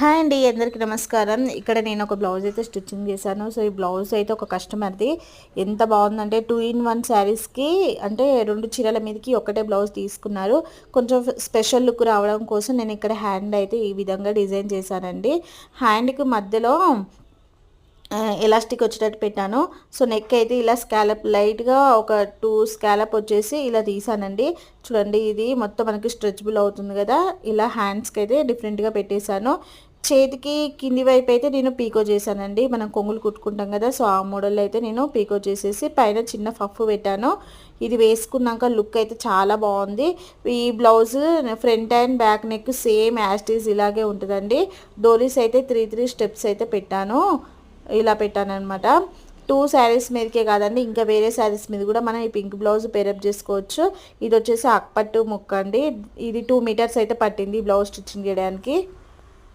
Hi అండి అందరికీ నమస్కారం. ఇక్కడ నేను ఒక బ్లౌజ్ అయితే స్టిచ్చింగ్ చేశాను. సో ఈ బ్లౌజ్ అయితే ఒక కస్టమర్ది. ఎంత బాగుందంటే టూ ఇన్ వన్ శారీస్కి అంటే రెండు చీరల మీదకి ఒకటే బ్లౌజ్ తీసుకున్నారు. కొంచెం స్పెషల్ లుక్ రావడం కోసం నేను ఇక్కడ హ్యాండ్ అయితే ఈ విధంగా డిజైన్ చేశానండి. హ్యాండ్కి మధ్యలో ఎలాస్టిక్ వచ్చేటట్టు పెట్టాను. సో నెక్ అయితే ఇలా స్కాలప్ లైట్గా ఒక టూ స్కాలప్ వచ్చేసి ఇలా తీసానండి. చూడండి ఇది మొత్తం మనకి స్ట్రెచబుల్ అవుతుంది కదా. ఇలా హ్యాండ్స్కి అయితే డిఫరెంట్గా పెట్టేశాను. చేతికి కింది వైపు అయితే నేను పీకో చేశానండి. మనం కొంగులు కుట్టుకుంటాం కదా సో ఆ మోడల్ అయితే నేను పీకో చేసేసి పైన చిన్న ఫఫ్ పెట్టాను. ఇది వేసుకున్నాక లుక్ అయితే చాలా బాగుంది. ఈ blouse front and back neck same as it is ఇలాగే ఉంటుందండి. డోలీస్ అయితే త్రీ త్రీ స్టెప్స్ అయితే పెట్టాను. ఇలా పెట్టాను అనమాట టూ శారీస్ మీదకే కాదండి ఇంకా వేరే శారీస్ మీద కూడా మనం ఈ పింక్ బ్లౌజ్ పేరప్ చేసుకోవచ్చు. ఇది వచ్చేసి అక్పట్టు ముక్క అండి. ఇది టూ మీటర్స్ అయితే పట్టింది బ్లౌజ్ స్టిచ్చింగ్ చేయడానికి.